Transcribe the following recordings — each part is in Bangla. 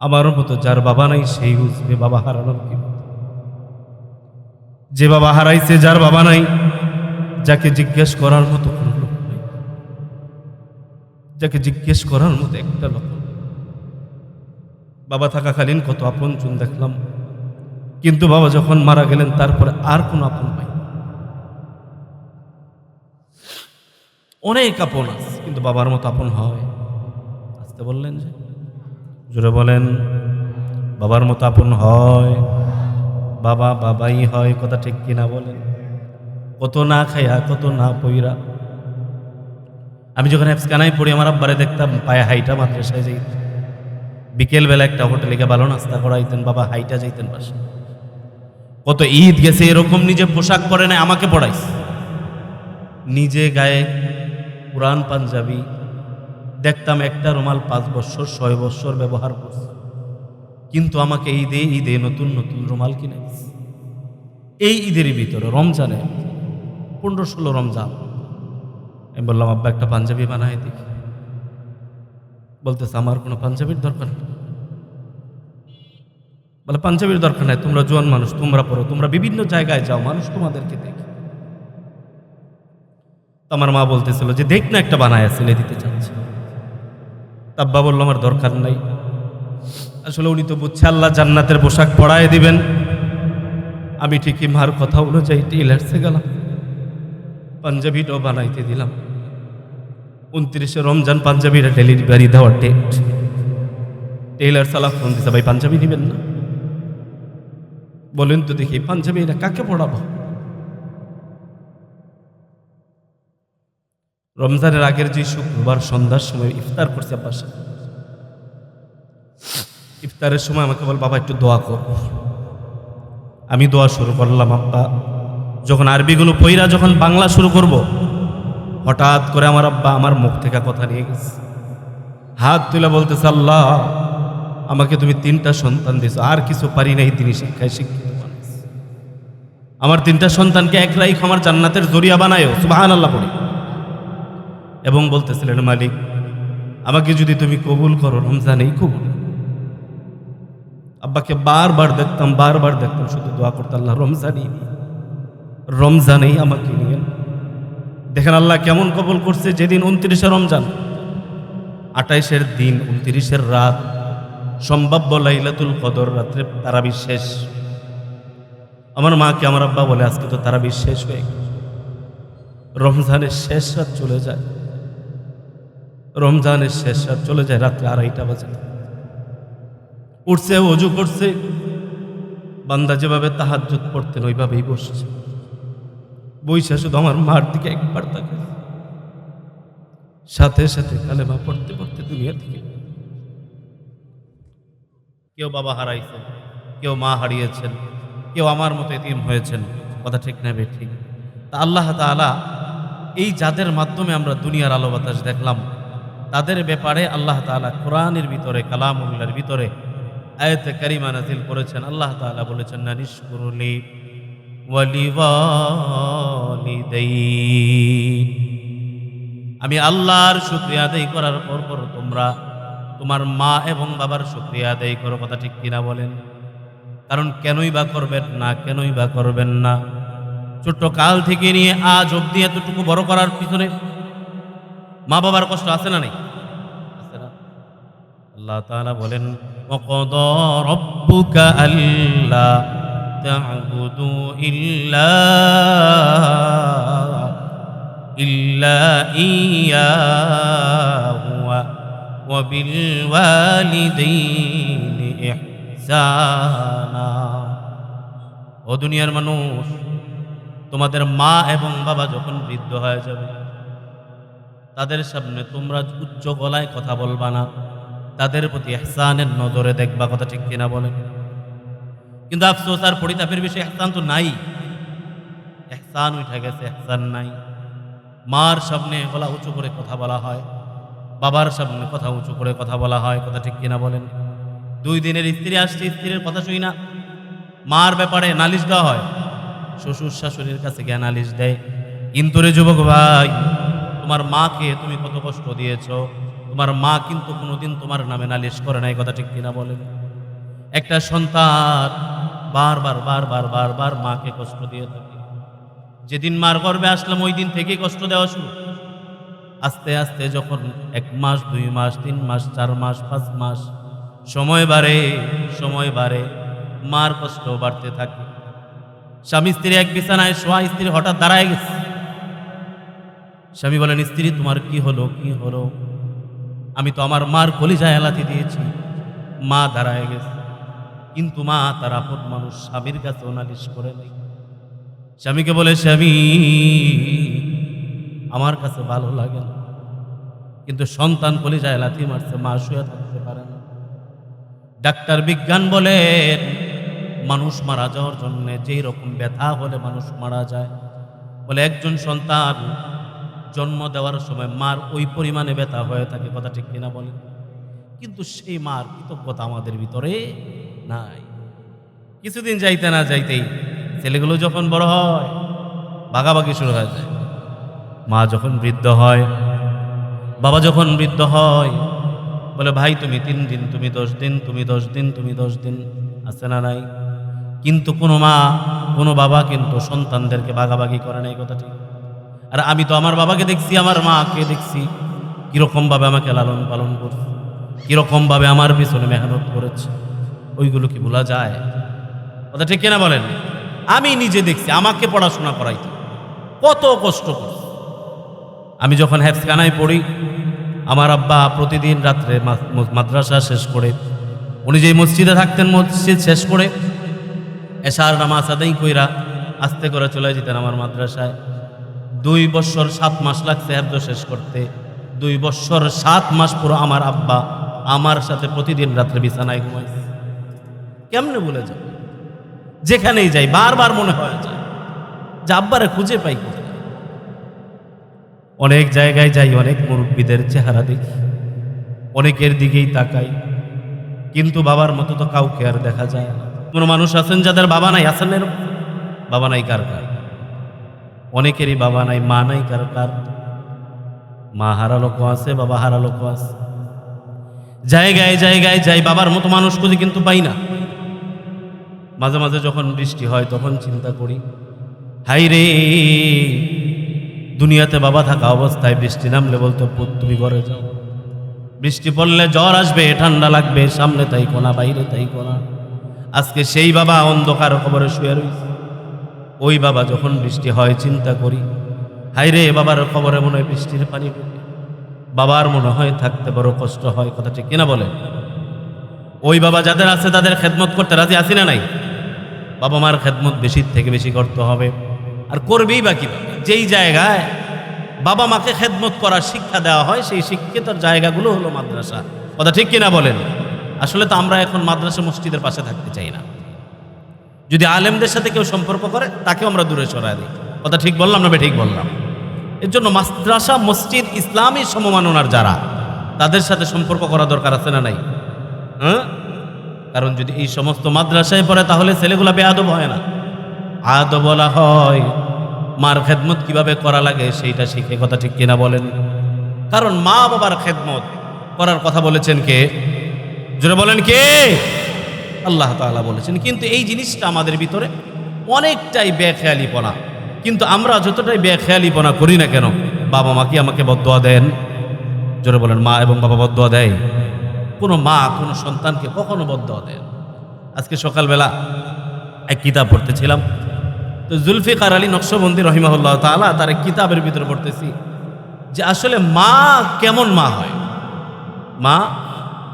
আমার মতো যার বাবা নাই, সেই বুঝবে বাবা হারানোর কি যে বাবা হারাইছে, যার বাবা নাই, যাকে জিজ্ঞেস করার মতো কোনো লোক নেই। যাকে জিজ্ঞেস করার মতো একটা লোক বাবা থাকাকালীন কত আপন চুন দেখলাম। কিন্তু বাবা যখন মারা গেলেন, তারপরে আর কোনো আপন পাই অনেক আপন আছে, কিন্তু বাবার মতো আপন হয়। আসতে বললেন যে জোরে বলেন, বাবার মতো আপন হয়, বাবা বাবাই হয়, কথা ঠিক কিনা বলেন। কত না খাইয়া কত না পইরা। আমি যখন অ্যাপসকানায় পড়ি, আমার আব্বারে দেখতাম পায়ে হাইটা মাদ্রাসায় যাই বিকেলবেলা একটা হোটেলে গিয়ে ভালো নাস্তা করাইতেন, বাবা হাইটা যাইতেন পাশে। কত ঈদ গেছে, এরকম নিজে পোশাক পরে নাই, আমাকে পড়াইছে। নিজে গায়ে পুরান পাঞ্জাবি দেখতাম একটা রুমাল পাঁচ বছর, ছয় বছর ব্যবহার করছে। কিন্তু আমাকে ঈদে ঈদে নতুন নতুন রুমাল কিনে এই ঈদের ভিতরে, রমজানে, পনেরো ষোলো রমজান, আমি বললাম, আব্বা, একটা পাঞ্জাবি বানাই দেখি। বলতেছে, আমার কোনো পাঞ্জাবির দরকার নেই। বলে, পাঞ্জাবির দরকার নাই, তোমরা জোয়ান মানুষ, তোমরা পড়ো, তোমরা বিভিন্ন জায়গায় যাও, মানুষ তোমাদেরকে দেখে। আমার মা বলতেছিল যে, দেখ না একটা বানায় ছেলে দিতে চাচ্ছে। আব্বা বলল, আমার দরকার নাই। আসলে উনি তো বুঝছে আল্লাহ জান্নাতের পোশাক পরায় দিবেন। আমি ঠিকই মার কথা অনুযায়ী টেলার্সে গেলাম। পাঞ্জাবিটাও বানাইতে দিলাম। উনত্রিশে রমজান পাঞ্জাবিরা ডেলিভারি দেওয়ার ডেট টেইলার সালাহ ফোন দিছে, ভাই, পাঞ্জাবি নেবেন না? বলেন তো দেখি, পাঞ্জাবি এটা কাকে পড়াবো রমজানের আগের যে শুক্রবার সন্ধ্যার সময় ইফতার করছে আব্বার সাথে। ইফতারের সময় আমাকে বল, বাবা, একটু দোয়া কর। আমি দোয়া শুরু করলাম, আব্বা, যখন আরবিগুলো পইরা যখন বাংলা শুরু করব, হঠাৎ করে আমার আব্বা আমার মুখ থেকে কথা নিয়ে গেছে। হাত তুলে বলতেছে, আল্লাহ, আমাকে তুমি তিনটা সন্তান দিছো আর কিছু পারি নাই, তিনি শিক্ষায় শিক্ষিত আমার তিনটা সন্তানকে এক রাইখ আমার জান্নাতের জরিয়া বানায়ও সুবাহান আল্লাহ পড়ি। এবং বলতেছিলেন, মালিক, আমাকে যদি তুমি কবুল করো, রমজানেই কবুল আব্বাকে বারবার দেখতাম বারবার দেখতাম, শুধু দোয়া করতে, আল্লাহ, রমজানই রমজানেই আমাকে নিয়ে দেখেন, আল্লাহ কেমন কবল করছে, যেদিন উনত্রিশে রমজান, আঠাইশের দিন, উনত্রিশের রাত, সম্ভাব্য লাইলাতুল কদর রাত্রে তারা বিশ্বাস আমার মাকে, আমার আব্বা বলে, আজকে তো তারা বিশ্বাস হয়ে রমজানের শেষ রাত চলে যায়। রমজানের শেষ রাত চলে যায় রাত্রে আড়াইটা বাজে। উঠছে, অজু করছে। বান্দা যেভাবে তাহাজ্জুদ পড়তেন, ওইভাবেই বসছে। বইসা শুধু আমার মার দিকে একবার তাকে সাথে সাথে কালেমা পড়তে পড়তে দুনিয়া থেকে কেউ বাবা হারাইছেন, কেউ মা হারিয়েছেন, কেউ আমার মতো এতিম হয়েছেন, কথা ঠিক নেবে ঠিক। তা আল্লাহ তাআলা এই যাদের মাধ্যমে আমরা দুনিয়ার আলো বাতাস দেখলাম তাদের ব্যাপারে আল্লাহ তাআলা কোরআনের ভিতরে কালামুল্লার ভিতরে আয়াতে কারিমা নাজিল করেছেন। আল্লাহ তাআলা বলেছেন না আমি আল্লাহর শুক্রিয়া আদায় করার পর পর তোমরা তোমার মা এবং বাবার শুক্রিয়া আদায় করো, কথা ঠিক কিনা বলেন? কারণ কেনই বা করবেন না, কেনই বা করবেন না? ছোট্ট কাল থেকে নিয়ে আজ অবধি এতটুকু বড় করার পিছনে মা বাবার কষ্ট আছে না নেই আছে না আল্লাহ তাআলা বলেন وَقَضَى رَبُّكَ أَلَّا تَعْبُدُوا إِلَّا إِلَّا إِيَّاهُ وَبِالْوَالِدَيْنِ إِحْسَانًا ও দুনিয়ার মানুষ তোমাদের মা এবং বাবা যখন বৃদ্ধ হয়ে যাবে তাদের সামনে তোমরা উচ্চ গলায় কথা বলবা না। তাদের প্রতি এহসানের নজরে দেখবা কথা ঠিক কিনা বলেন কিন্তু আফসোস আর পরিতাপের বিষয়ে এহসান তো নাই। এহসান উঠে গেছে, এহসান নাই। মার সামনে গলা উঁচু করে কথা বলা হয়। বাবার সামনে কথা উঁচু করে কথা বলা হয়, কথা ঠিক কিনা বলেন। দুই দিনের স্ত্রী আসছে, স্ত্রীর কথা শুই না। মার ব্যাপারে নালিশ দেওয়া হয়। শ্বশুর শাশুড়ির কাছে গিয়ে নালিশ দেয়। কিন্তু রে যুবক ভাই তোমার মাকে তুমি কত কষ্ট দিয়েছ? তোমার মা কিন্তু কোনোদিন তোমার নামে নালিশ করে না এই কথা ঠিক কিনা বলেন? একটা সন্তান বারবার বারবার বারবার মাকে কষ্ট দিয়ে থাকে। যেদিন মার গর্বে আসলাম, ওই দিন থেকেই কষ্ট দেওয়া শুরু। আস্তে আস্তে যখন এক মাস, দুই মাস, তিন মাস, চার মাস, পাঁচ মাস, সময় বাড়ে সময় বাড়ে, মার কষ্ট বাড়তে থাকে। স্বামী স্ত্রী এক বিছানায় শোয়া, স্ত্রী হঠাৎ দাঁড়ায় গেছে। স্বামী বলেন, স্ত্রী, তোমার কি হলো? কি হলো? আমি তো আমার মার কলিজায় এলাতি দিয়েছি। মা দাঁড়ায় গেছে। কিন্তু মা তার আপদ মানুষ, স্বামীর কাছে নালিশ করে নেই। স্বামীকে বলে, স্বামী, আমার কাছে ভালো লাগে না। কিন্তু সন্তান কলিজায় লাথি মারছে, মা শুয়ে থাকতে পারে না। ডাক্তার বিজ্ঞান বলেন, মানুষ মারা যাওয়ার জন্য যেই রকম ব্যথা হলে মানুষ মারা যায়। বলে, একজন সন্তান জন্ম দেওয়ার সময় মার ওই পরিমাণে ব্যথা হয়ে থাকে কথা ঠিক কিনা বলেন। কিন্তু সেই মার কৃতজ্ঞতা আমাদের ভিতরে নাই। কিছুদিন যাইতে না যাইতেই ছেলেগুলো যখন বড় হয়, ভাগাভাগি শুরু হয়ে যায়। মা যখন বৃদ্ধ হয়, বাবা যখন বৃদ্ধ হয়, বলে, ভাই, তুমি তিন দিন, তুমি দশ দিন, তুমি দশ দিন, তুমি দশ দিন আছে না নাই? কিন্তু কোনো মা, কোনো বাবা কিন্তু সন্তানদেরকে ভাগাভাগি করে নাই, কথা ঠিক। আর আমি তো আমার বাবাকে দেখছি, আমার মাকে দেখছি। কীরকমভাবে আমাকে লালন পালন করছে কীরকমভাবে আমার পিছনে মেহনত করেছে, ওইগুলো কি বলা যায়? কথা ঠিক কিনা বলেন? আমি নিজে দেখছি, আমাকে পড়াশোনা করাইতে। কত কষ্ট করছে। আমি যখন হ্যাফসখানায় পড়ি, আমার আব্বা প্রতিদিন রাত্রে মাদ্রাসা শেষ করে, উনি যেই মসজিদে থাকতেন, মসজিদ শেষ করে, এশার নামাজ আদাই কইরা আস্তে করে চলে যেতেন আমার মাদ্রাসায়। দুই বছর সাত মাস লাগছে হেফজ শেষ করতে। দুই বছর সাত মাস পুরো আমার আব্বা আমার সাথে প্রতিদিন রাত্রে বিছানায় ঘুমাইছে। কেমনে বলে যাবে? যেখানেই যাই, বারবার মনে হয় যায় যে আব্বারে খুঁজে পাই অনেক জায়গায় যাই, অনেক মুরব্বীদের চেহারা দেখি। অনেকের দিকেই তাকাই। কিন্তু বাবার মতো তো কাউকে আর দেখা যায় না। কোনো মানুষ আছেন যাদের বাবা নাই? আছেন এরকম? বাবা নাই কার কার? অনেকেরই বাবা নাই, মা নাই কার কার। মা হারা লোক আছে, বাবা হারা লোক আছে। জায়গায় জায়গায় যাই, বাবার মতো মানুষ খুঁজে কিন্তু পাই না। মাঝে মাঝে যখন বৃষ্টি হয়, তখন চিন্তা করি, হাই রে, দুনিয়াতে বাবা থাকা অবস্থায় বৃষ্টি নামলে বলতো, পুত, তুমি ঘরে যাও। বৃষ্টি পড়লে জ্বর আসবে, ঠান্ডা লাগবে, সামনে তাই কোনা বাইরে তাই কোনা আজকে সেই বাবা অন্ধকার খবরে শুয়ে রয়েছে ওই বাবা যখন বৃষ্টি হয়, চিন্তা করি হাইরে বাবার খবরে মনে হয় বৃষ্টির পানি বাবার মনে হয় থাকতে বড় কষ্ট হয়, কথা ঠিক কিনা বলে ওই বাবা যাদের আছে, তাদের খেদমত করতে রাজি আছি না নাই? বাবা মার খেদমত বেশির থেকে বেশি করতে হবে। আর করবেই বাকি যেই জায়গায় বাবা মাকে খেদমত করার শিক্ষা দেওয়া হয়, সেই শিক্ষিতর জায়গাগুলো হলো মাদ্রাসা। কথা ঠিক কিনা বলেন? আসলে তো আমরা এখন মাদ্রাসা মসজিদের পাশে থাকতে চাই না। যদি আলেমদের সাথে কেউ সম্পর্ক করে, তাকেও আমরা দূরে সরাই দিই। কথা ঠিক বললাম না ঠিক বললাম? এর জন্য মাদ্রাসা, মসজিদ, ইসলামী সমমাননার যারা, তাদের সাথে সম্পর্ক করা দরকার আছে না নাই? হ্যাঁ? কারণ যদি এই সমস্ত মাদ্রাসায় পড়ে, তাহলে ছেলেগুলা বেআদব হয় না। আদ বলা হয়, মার খেদমত কীভাবে করা লাগে সেইটা শিখে কথা ঠিক কিনা বলেন। কারণ মা বাবার খেদমত করার কথা বলেছেন কে? জোরে বলেন কে? আল্লাহ তাআলা বলেছেন। কিন্তু এই জিনিসটা আমাদের ভিতরে অনেকটাই বেখেয়ালিপনা। কিন্তু আমরা যতটাই বেখেয়ালিপনা করি না কেন, বাবা মা কি আমাকে বদোয়া দেন? জোরে বলেন, মা এবং বাবা বদোয়া দেয়? কোনো মা, কোনো সন্তানকে কখনো বদোয়া দেন আজকে সকালবেলা এক কিতাব পড়তেছিলাম। তো জুলফিকার আলী নকশবন্দি রহিমাহুল্লাহ তাআলা তার কিতাবের ভিতরে পড়তেছি যে আসলে মা কেমন মা হয়? মা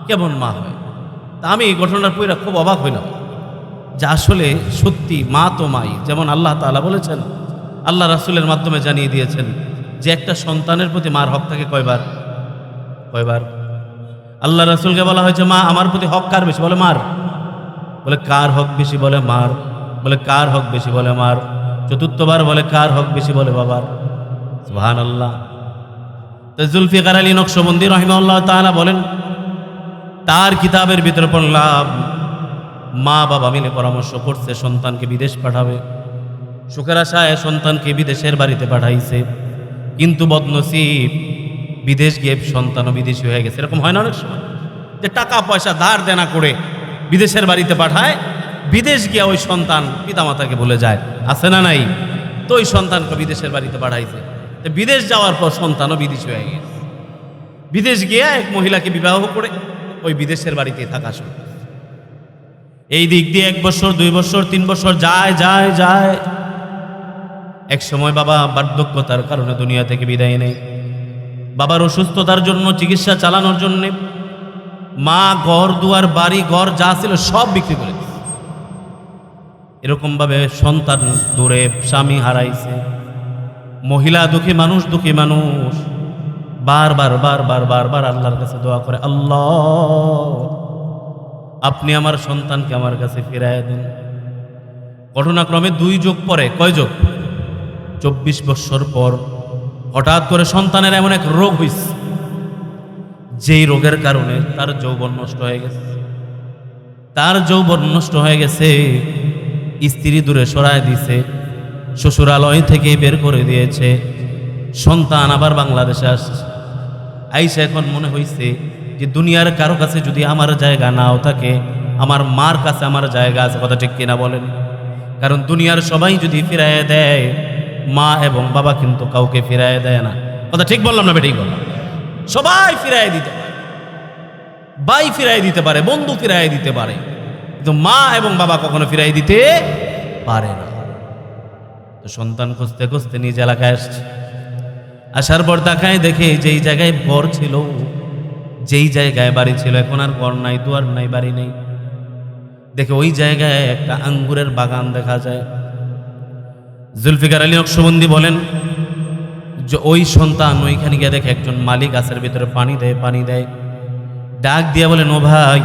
কেমন মা হয়? আমি এই ঘটনার পইরা খুব অবাক হইলাম যে আসলে সত্যি মা তো মাই, যেমন আল্লাহ তাআলা বলেছেন, আল্লাহ রাসূলের মাধ্যমে জানিয়ে দিয়েছেন যে একটা সন্তানের প্রতি মার হক থাকে কয়বার? কয়বার? আল্লাহ রাসূলকে বলা হয়েছে, মা, আমার প্রতি হক কার বেশি? বলে, মার। বলে, কার হক বেশি? বলে, মার। বলে, কার হক বেশি? বলে, মার। চতুর্থবার বলে, কার হক বেশি? বলে, বাবার। সুবহান আল্লাহ তো জুলফিকার আলী নকশবন্দি রহিমাল্লাহ তাআলা বলেন তার কিতাবের ভিতরে পড়লাম, মা বাবা মিলে পরামর্শ করছে, সন্তানকে বিদেশ পাঠাবে। সুখের আশায় সন্তানকে বিদেশের বাড়িতে পাঠাইছে। কিন্তু বদনসিব, বিদেশ গিয়ে সন্তানও বিদেশি হয়ে গেছে। এরকম হয় না অনেক সময়? যে টাকা, পয়সা, ধার দেনা করে বিদেশের বাড়িতে পাঠায়, বিদেশ গিয়া ওই সন্তান পিতামাতাকে ভুলে যায়, আছে না নাই? তো ওই সন্তানকে বিদেশের বাড়িতে পাঠাইছে। বিদেশ যাওয়ার পর সন্তানও বিদেশি হয়ে গেছে। বিদেশ গিয়ে এক মহিলাকে বিবাহ করে ওই বিদেশের বাড়িতে থাকা শুরু। এই দিক দিয়ে এক বছর, দুই বছর, তিন বছর, যায় যায় যায়। এক সময় বাবা বার্ধক্যতার কারণে দুনিয়া থেকে বিদায় নেই বাবার অসুস্থতার জন্য চিকিৎসা চালানোর জন্য মা, ঘর, দুয়ার, বাড়ি, ঘর যা ছিল সব বিক্রি করে। এরকমভাবে সন্তান দূরে, স্বামী হারাইছে। মহিলা দুঃখী মানুষ দুঃখী মানুষ। বারবার বারবার বারবার আল্লাহর কাছে দোয়া করে, আল্লাহ, আপনি আমার সন্তানকে আমার কাছে ফিরাই দিন। ঘটনাক্রমে দুই যোগ পরে, কয় যোগ? চব্বিশ বৎসর পর হঠাৎ করে সন্তানের এমন এক রোগ হয়েছে যেই রোগের কারণে তার যৌবন নষ্ট হয়ে গেছে। তার যৌবন নষ্ট হয়ে গেছে, স্ত্রী দূরে সরায় দিছে, শ্বশুরালয় থেকে বের করে দিয়েছে, সন্তান আবার বাংলাদেশে আসছে। আইসা এখন মনে হইছে যে দুনিয়ার কারও কাছে যদি আমার জায়গা নাও থাকে, আমার মার কাছে আমার জায়গা আছে, কথা ঠিক কিনা বলেন? কারণ দুনিয়ার সবাই যদি ফিরাইয়া দেয়, মা এবং বাবা কিন্তু কাউকে ফিরাইয়া দেয় না। কথা ঠিক বললাম না বেঠিক বললাম। সবাই ফিরাইয়া দিতে পারে। ভাই ফিরাই দিতে পারে, বন্ধু ফিরাই দিতে পারে। কিন্তু মা এবং বাবা কখনো ফিরাই দিতে পারে না। সন্তান খুঁজতে খুঁজতে নিজ এলাকায় আসছে। আসার পর তাকায় দেখে যেই জায়গায় ঘর ছিল, যেই জায়গায় বাড়ি ছিল, এখন আর ঘর নাই, দুয়ার নাই, বাড়ি নেই। দেখে ওই জায়গায় একটা আঙ্গুরের বাগান দেখা যায়। জুলফিকার আলী নকশবন্দি বলেন যে ওই সন্তান ওইখানে গিয়ে দেখে একজন মালিক গাছের ভিতরে পানি দেয় পানি দেয়। ডাক দিয়ে বলেন ও ভাই,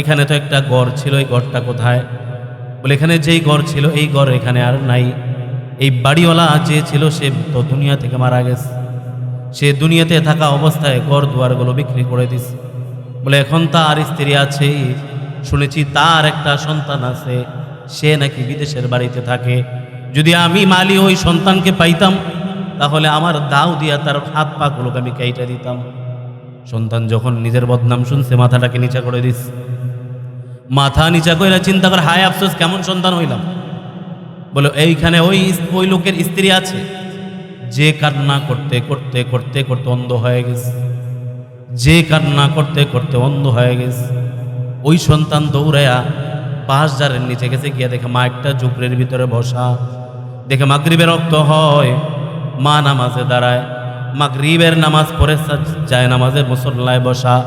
এখানে তো একটা গড় ছিল, এই গড়টা কোথায়? বলে, এখানে যেই গড় ছিল, এই গড় এখানে আর নাই। এই বাড়িওয়ালা যে ছিল সে তো দুনিয়া থেকে মারা গেছে। সে দুনিয়াতে থাকা অবস্থায় ঘর দুয়ারগুলো বিক্রি করে দিস বলে, এখন তার স্ত্রী আছে, শুনেছি তার একটা সন্তান আছে, সে নাকি বিদেশের বাড়িতে থাকে। যদি আমি মালি ওই সন্তানকে পাইতাম, তাহলে আমার দাও দিয়া তার হাত পাগুলোকে আমি কেটে দিতাম। সন্তান যখন নিজের বদনাম শুনছে, মাথাটাকে নিচা করে দিস মাথা নিচা করে চিন্তা করে, হায় আফসোস, কেমন সন্তান হইলাম? বলে, এইখানে ওই ওই লোকের স্ত্রী আছে। যে কান্না করতে করতে করতে করতে অন্ধ হয়ে গেছে। যে কান্না করতে করতে অন্ধ হয়ে গেছে। ওই সন্তান দৌড়ায়া পাঁচ জারের নিচে গেছে, গিয়ে দেখে মা একটা জুপড়ের ভিতরে বসা। দেখে মাগরিবের রক্ত হয়। মা নামাজে দাঁড়ায়। মাগরিবের নামাজ পড়ে যায় নামাজে মুসল্লায় বসা।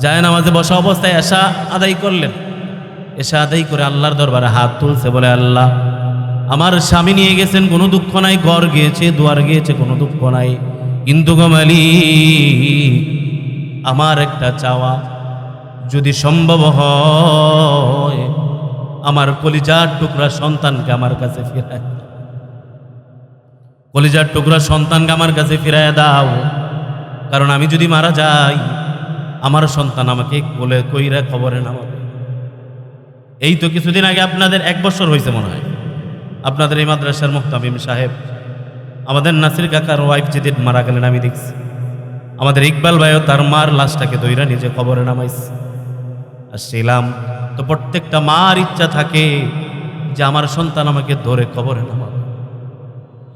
যায় নামাজে বসা অবস্থায় এসা আদায় করলেন। এসা আদায় করে আল্লাহর দরবারে হাত তুলছে বলে, আল্লাহ আমার স্বামী নিয়ে গেছেন, কোনো দুঃখ নাই। ঘর গিয়েছে, দুয়ার গিয়েছে, কোনো দুঃখ নাই। কিন্তু গমালি আমার একটা চাওয়া। যদি সম্ভব হয়, আমার কলিজার টুকরা সন্তানকে আমার কাছে ফিরায় কলিজার টুকরা সন্তানকে আমার কাছে ফিরায় দাও। কারণ আমি যদি মারা যাই, আমার সন্তান আমাকে বলে কইরা খবরে নামাবে। এই তো কিছুদিন আগে আপনাদের এক বছর হয়েছে মনে হয়। আপনাদের এই মাদ্রাসার মুক্তামিম সাহেব, আমাদের নাসির কাকার ওয়াইফ যেদিন মারা গেলেন, আমি দেখছি। আমাদের ইকবাল ভাইও তার মার লাশটাকে দইরা নিজে খবরে নামাইছে। আর ছিলাম তো প্রত্যেকটা মার ইচ্ছা থাকে যে আমার সন্তান আমাকে ধরে খবরে নামাবে।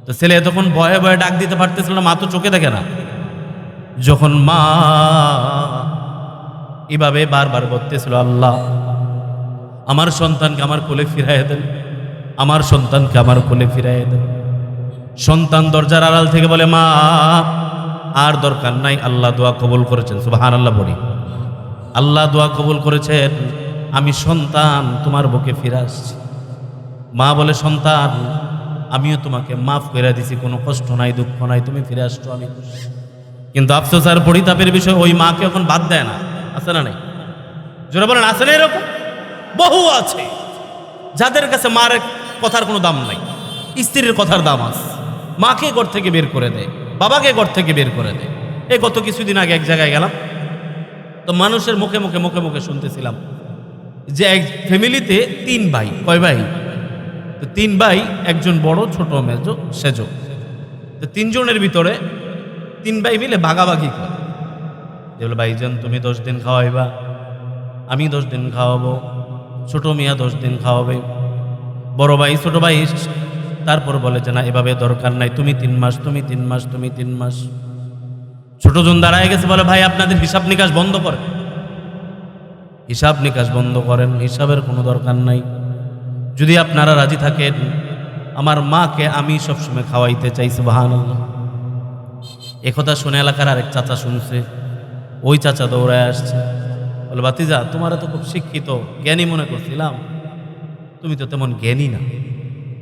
তো ছেলে তখন ভয়ে ভয়ে ডাক দিতে পারতেছিল না, মা তো চোখে দেখে না। যখন মা এভাবে বারবার করতেছিল আল্লাহ, আমার সন্তানকে আমার কোলে ফিরাইয়া দেন। আমার সন্তানকে আমার কোলে ফিরাইয়া দেন। সন্তান দরজার আড়াল থেকে বলে, মা, আর দরকার নাই, আল্লাহ দোয়া কবুল করেছেন। সুবাহান আল্লাহ বলি। আল্লাহ দোয়া কবুল করেছেন, আমি সন্তান তোমার বুকে ফিরে আসছি। মা বলে, সন্তান, আমিও তোমাকে মাফ করে দিছি, কোনো কষ্ট নাই, দুঃখ নাই, তুমি ফিরে আসছো, আমি কিন্তু আফসোস আর পরিতাপের বিষয়, ওই মাকে এখন বাদ দেয় না। আছে না নাই? জোরে বলেন, আছে না এরকম? বহু আছে। যাদের কাছে মার কথার কোনো দাম নাই। স্ত্রীর কথার দাম আছে। মাকে ঘর থেকে বের করে দেয়। বাবাকে ঘর থেকে বের করে দেয়। এ গত কিছুদিন আগে এক জায়গায় গেলাম। তো মানুষের মুখে মুখে মুখে মুখে শুনতেছিলাম যে এক ফ্যামিলিতে তিন ভাই। কয় ভাই? তো তিন ভাই, একজন বড়, ছোট, মেজো, সেজো। তো তিনজনের ভিতরে তিন ভাই মিলে ভাগাভাগি করে। যে বলে, ভাইজান, তুমি দশ দিন খাওয়াইবা। আমি দশ দিন খাওয়াবো। ছোট মিয়া দশ দিন খাওয়াবে। বড় ভাই, ছোট ভাই, তারপর বলে যে, না, এভাবে দরকার নাই। তুমি তিন মাস, তুমি তিন মাস, তুমি তিন মাস। ছোট জন দাঁড়ায় গেছে, বলে, ভাই, আপনাদের হিসাব নিকাশ বন্ধ করেন। হিসাব নিকাশ বন্ধ করেন, হিসাবের কোনো দরকার নাই। যদি আপনারা রাজি থাকেন, আমার মাকে আমি সবসময় খাওয়াইতে চাইছি বাহান একথা শুনে এলাকার আরেক চাচা শুনছে। ওই চাচা দৌড়ায় আসছে। বলে বাতিজা তোমার তো খুব শিক্ষিত, জ্ঞানী মনে করছিলাম। তুমি তো তেমন জ্ঞানী না।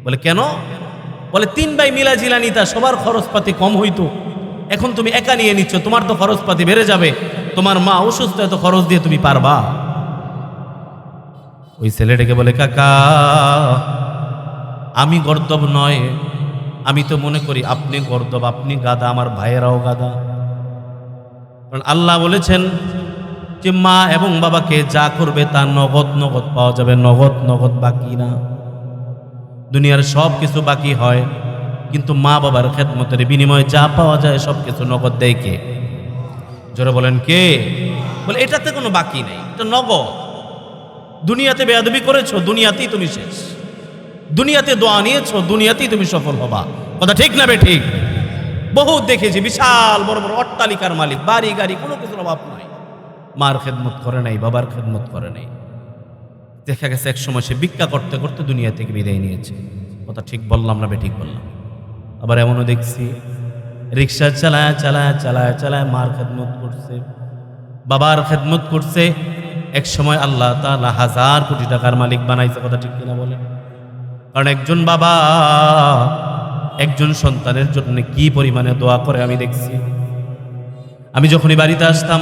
বলে, কেন? বলে, তিন ভাই মিলা জিলা নিতা সবার খরচপাতি কম হইতো। এখন তুমি একা নিয়ে নিচ্ছ, তোমার তো খরচপাতি বেড়ে যাবে। তোমার মা অসুস্থ, এত খরচ দিয়ে তুমি পারবা? ওই ছেলেটাকে বলে, কাকা, আমি গর্দব নয়। আমি তো মনে করি আপনি গর্দব আপনি গাদা আমার ভাইয়েরাও গাদা কারণ আল্লাহ বলেছেন যে মা এবং বাবাকে যা করবে তা নগদ নগদ পাওয়া যাবে, নগদ নগদ বাকি না। দুনিয়ার সব কিছু বাকি হয়, কিন্তু মা বাবার খেদমতের বিনিময়ে যা পাওয়া যায় সব কিছু নগদ দেয় কে? জোরে বলেন কে? বলে, এটাতে কোনো বাকি নেই, এটা নগদ। দুনিয়াতে বেয়াদবি করেছ, দুনিয়াতেই তুমি শেষ। দুনিয়াতে দোয়া নিয়েছো, দুনিয়াতেই তুমি সফল হবা। কথা ঠিক না বে ঠিক? বহুত দেখেছি, বিশাল বড় বড় অট্টালিকার মালিক, বাড়ি গাড়ি, কোনো কিছুর অভাব নয় মার খেদমত করে নাই, বাবার খেদমত করে নাই। দেখা গেছে এক সময় সে ভিক্ষা করতে করতে দুনিয়া থেকে বিদায় নিয়েছে। কথা ঠিক বললাম না বে, ঠিক বললাম। আবার এমনও দেখছি, রিক্সা চালায় চালায় চালায় চালায় মার খেদমত করছে। বাবার খেদমত করছে। এক সময় আল্লাহ তালা হাজার কোটি টাকার মালিক বানাইছে, কথা ঠিক কিনা বলেন। কারণ একজন বাবা, একজন সন্তানের জন্য কি পরিমাণে দোয়া করে আমি দেখছি। আমি যখনই বাড়িতে আসতাম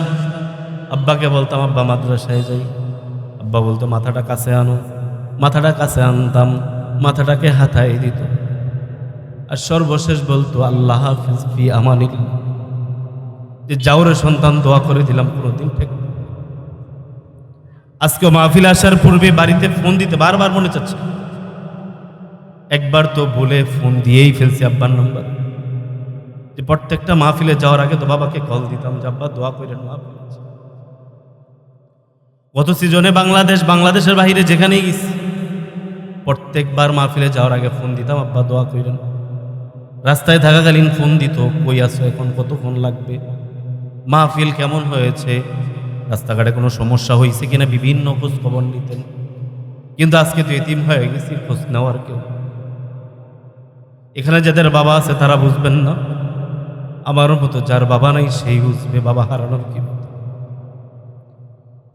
আব্বাকে বলতাম, আব্বা মাদ্রাসায় যাই। আব্বা বলতো, মাথাটা কাছে আনো। মাথাটা কাছে আনতাম, মাথাটাকে হাতায় দিত। আর সর্বশেষ বলতো, আল্লাহ হাফিজ ফি আমানিল যে যাওরে সন্তান দোয়া করে দিলাম, কোনোদিন না। আজকে মাহফিল আসার পূর্বে বাড়িতে ফোন দিতে বারবার মনে চাচ্ছে। একবার তো বলে ফোন দিয়েই ফেলছি আব্বার নাম্বার। যে প্রত্যেকটা মাহফিলে যাওয়ার আগে তো বাবাকে কল দিতাম যে, আব্বা দোয়া করেন মাহফিল। গত সিজনে বাংলাদেশ, বাংলাদেশের বাইরে যেখানেই গেছি প্রত্যেকবার মাহফিলে যাওয়ার আগে ফোন দিতাম, আব্বা, দোয়া করেন রাস্তায় থাকাকালীন ফোন দিত, কই আসো এখন? কত ফোন লাগবে? মাহফিল কেমন হয়েছে? রাস্তাঘাটে কোনো সমস্যা হয়েছে কিনা? বিভিন্ন খোঁজ খবর নিতেন। কিন্তু আজকে তো এতিম হয়ে গেছি, খোঁজ নেওয়ার কেউ এখানে যাদের বাবা আছে তারা বুঝবেন না। আমার মতো যার বাবা নাই, সেই বুঝবে বাবা হারানোর কি?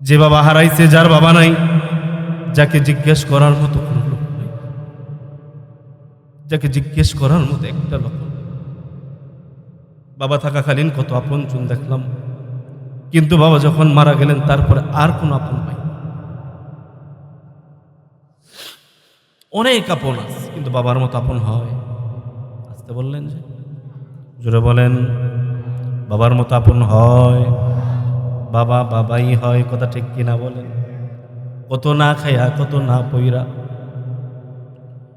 যে বাবা হারাইছে, যার বাবা নাই, যাকে জিজ্ঞেস করার মতো কোনো লোক নেই। যাকে জিজ্ঞেস করার মতো একটা লোক বাবা থাকাকালীন কত আপন চুন দেখলাম। কিন্তু বাবা যখন মারা গেলেন, তারপরে আর কোনো আপন নাই। অনেক আপন আছে, কিন্তু বাবার মতো আপন হয়। আসতে বললেন যে, জোরে বলেন, বাবার মতো আপন হয়। বাবা, বাবাই হয়, কথা ঠিক কিনা বলেন। কত না খাইয়া কত না পইরা।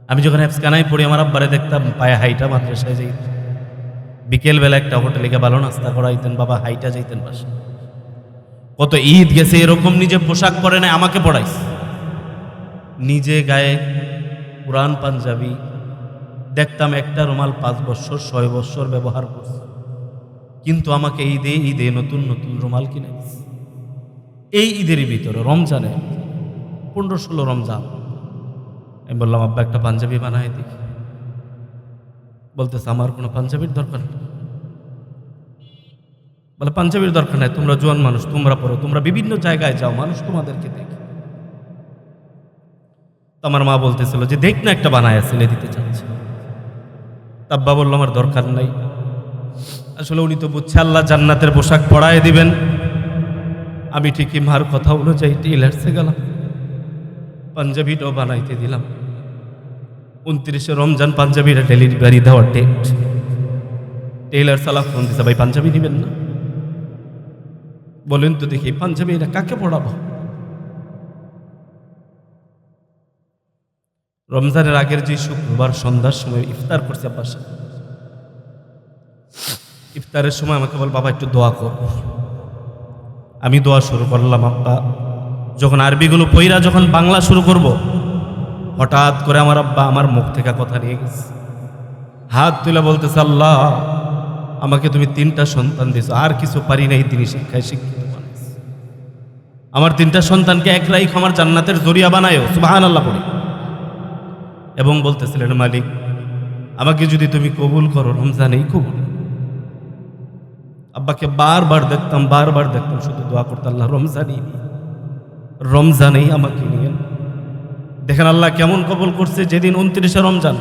আমি যখন অ্যাপসকানায় পড়ি, আমার আব্বারে দেখতাম পায়ে হাইটা মাদ্রাসায় যাই বিকেলবেলা একটা হোটেলে গিয়ে ভালো নাস্তা করাইতেন, বাবা হাইটা যাইতেন পাশে। কত ঈদ গেছে, এরকম নিজে পোশাক পরে নাই, আমাকে পড়াইছে। নিজে গায়ে পুরান পাঞ্জাবি, দেখতাম একটা রুমাল পাঁচ বছর, ছয় বছর ব্যবহার করছে। কিন্তু আমাকে ঈদে ঈদে নতুন নতুন রুমাল কিনে এই ঈদের ভিতরে রমজানে পনেরো ষোলো রমজান। আমি বললাম, আব্বা, একটা পাঞ্জাবি বানাই দিই বলতেছে, আমার কোনো পাঞ্জাবির দরকার নেই। বলে, পাঞ্জাবির দরকার নাই, তোমরা জোয়ান মানুষ, তোমরা পড়ো, তোমরা বিভিন্ন জায়গায় যাও, মানুষ তোমাদেরকে দেখে। আমার মা বলতেছিল যে, দেখ না একটা বানায় ছেলে দিতে চাচ্ছে। আব্বা বলল, আমার দরকার নাই। আসলে উনি তো বুঝছে আল্লাহ জান্নাতের পোশাক পরায় দিবেন। আমি ঠিকই মার কথা অনুযায়ী টেলার্সে গেলাম। পাঞ্জাবিটাও বানাইতে দিলাম। উনত্রিশে রমজান পাঞ্জাবিটা ডেলিভারি দেওয়ার ডেট টেইলার সালা ফোন দিছে, ভাই, পাঞ্জাবি নেবেন না? বলেন তো দেখি, পাঞ্জাবি এটা কাকে পড়াবো রমজানের আগের যে শুক্রবার, সন্ধ্যার সময় ইফতার করছে আব্বার সাথে। ইফতারের সময় আমাকে বল, বাবা, একটু দোয়া কর। আমি দোয়া শুরু করলাম, আব্বা, যখন আরবিগুলো পইরা যখন বাংলা শুরু করব, হঠাৎ করে আমার আব্বা আমার মুখ থেকে কথা নিয়ে গেছে। হাত তুলে বলতেছে, আল্লাহ, আমাকে তুমি তিনটা সন্তান দিছো আর কিছু পারি নাই, তিনি শিক্ষায় শিক্ষিত আমার তিনটা সন্তানকে এক রাইখ আমার জান্নাতের জরিয়া বানায়ও সুবাহান আল্লাহ পড়ি এবং বলতেছিলেন, মালিক, আমাকে যদি তুমি কবুল করো, রমজানেই কবুল আব্বাকে বারবার দেখতাম বারবার দেখতাম, শুধু দোয়া করতে আল্লাহ রমজানই রমজানেই আমাকে নিয়ে। দেখেন আল্লাহ কেমন কবল করছে যেদিন উনত্রিশে রমজান,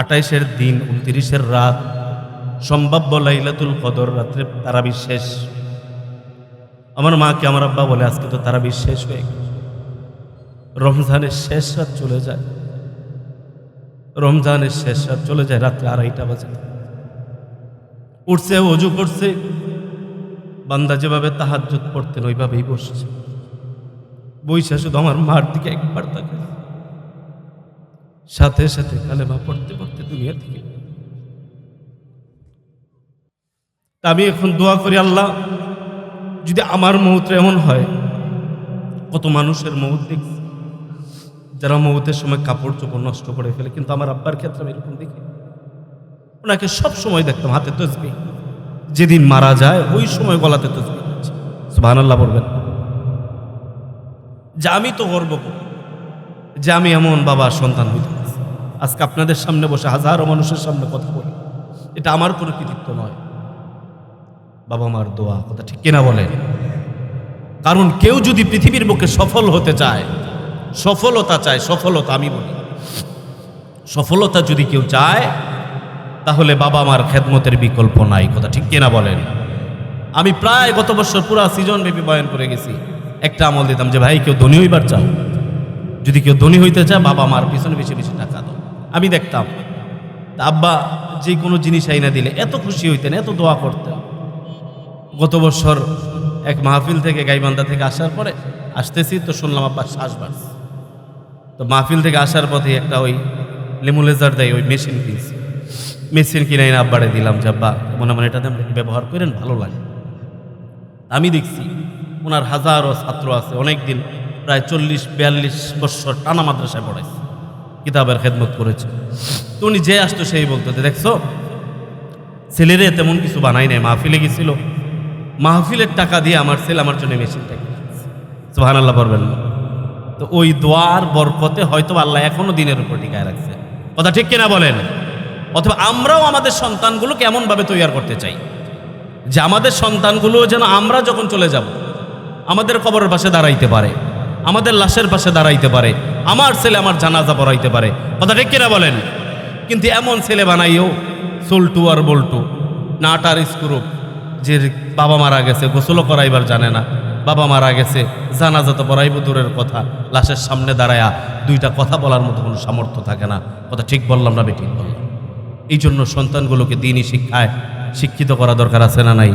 আঠাইশের দিন, উনত্রিশের রাত, সম্ভাব্য লাইলাতুল কদর রাত্রে তারা বিশ্বাস আমার মাকে, আমার আব্বা বলে, আজকে তো তারা বিশ্বাস হয়ে রমজানের শেষ রাত চলে যায়। রমজানের শেষ রাত চলে যায়, রাত্রে আড়াইটা বাজে। উঠছে অজু করছে। বান্দা যেভাবে তাহাজ্জুদ পড়তেন, ওইভাবেই বসছে। বইসা শুধু আমার মার দিকে একবার তাকে সাথে সাথে কালেমা পড়তে পড়তে দুনিয়া থেকে আমি এখন দোয়া করি আল্লাহ, যদি আমার মৌত্রে এমন হয়, কত মানুষের মৌত দেখছি, যারা মৌতের সময় কাপড় চোপড় নষ্ট করে ফেলে, কিন্তু আমার আব্বার ক্ষেত্রে আমি এরকম দেখি। ওনাকে সব সময় দেখতাম হাতে তসবি। যেদিন মারা যায়, ওই সময় গলাতে তসবি সুবাহ আল্লাহ বলবেন। যে আমি তো গর্ব যে আমি এমন বাবার সন্তান হইতে আজকে আপনাদের সামনে বসে হাজারো মানুষের সামনে কথা বলি। এটা আমার কোনো কৃতিত্ব নয়। বাবা মার দোয়া, কথা ঠিক কিনা বলে কারণ কেউ যদি পৃথিবীর বুকে সফল হতে চায়, সফলতা চায়, সফলতা আমি বলি। সফলতা যদি কেউ চায় তাহলে বাবা মার খেদমতের বিকল্প নাই, কথা ঠিক কিনা বলেন? আমি প্রায় গত বছর পুরা সিজন ব্যাপী বয়ান করে গেছি। একটা আমল দিতাম যে, ভাই, কেউ ধনী হইবার চাও। যদি কেউ ধনী হইতে চায়, বাবা মার পিছনে বেশি বেশি টাকা দাও। আমি দেখতাম আব্বা, যে কোনো জিনিস আইনা দিলে এত খুশি হইতেন, এত দোয়া করতেন। গত বছর এক মাহফিল থেকে গাইবান্ধা থেকে আসার পরে আসতেছি, তো শুনলাম, আব্বা, শ্বাস বাড়ছে। তো মাহফিল থেকে আসার পথে একটা ওই লেমুলেজার দেয়, ওই মেশিন কিনছি। মেশিন কিনে এনে আব্বারে দিলাম যে আব্বা মনে মনে এটাতে ব্যবহার করেন? ভালো লাগে। আমি দেখছি ওনার হাজারো ছাত্র আছে অনেক দিন প্রায় চল্লিশ বিয়াল্লিশ বছর টানা মাদ্রাসায় পড়াইছে কিতাবের খেদমত করেছে। তো উনি যে আসতো সেই বলতো যে, দেখছ ছেলেরে তেমন কিছু বানাই নাই মাহফিলে গেছিল। মাহফিলের টাকা দিয়ে আমার ছেলে আমার জন্য মেশিনটা সুহান আল্লাহ পারবেন না। তো ওই দোয়ার বরকতে হয়তো আল্লাহ এখনও দিনের উপর টিকায় রাখছে। কথা ঠিক কিনা বলেন? অথবা আমরাও আমাদের সন্তানগুলোকে এমনভাবে তৈরি করতে চাই? যে আমাদের সন্তানগুলো যেন আমরা যখন চলে যাব, আমাদের কবরের পাশে দাঁড়াইতে পারে, আমাদের লাশের পাশে দাঁড়াইতে পারে, আমার ছেলে আমার জানাজা পড়াইতে পারে। কথা ঠিক কিনা বলেন? কিন্তু এমন ছেলে বানাইও সোলটু আর বল্টু নাটার স্ক্রুপ, যে বাবা মারা গেছে, গোসলও করাইবার জানে না। বাবা মারা গেছে, জানাজা তো পড়াইব দূরের কথা, লাশের সামনে দাঁড়ায়া দুইটা কথা বলার মতো কোনো সামর্থ্য থাকে না। কথা ঠিক বললাম না বেঠিক বললাম। এই জন্য সন্তানগুলোকে দিনই শিক্ষায় শিক্ষিত করা দরকার আছে না নাই?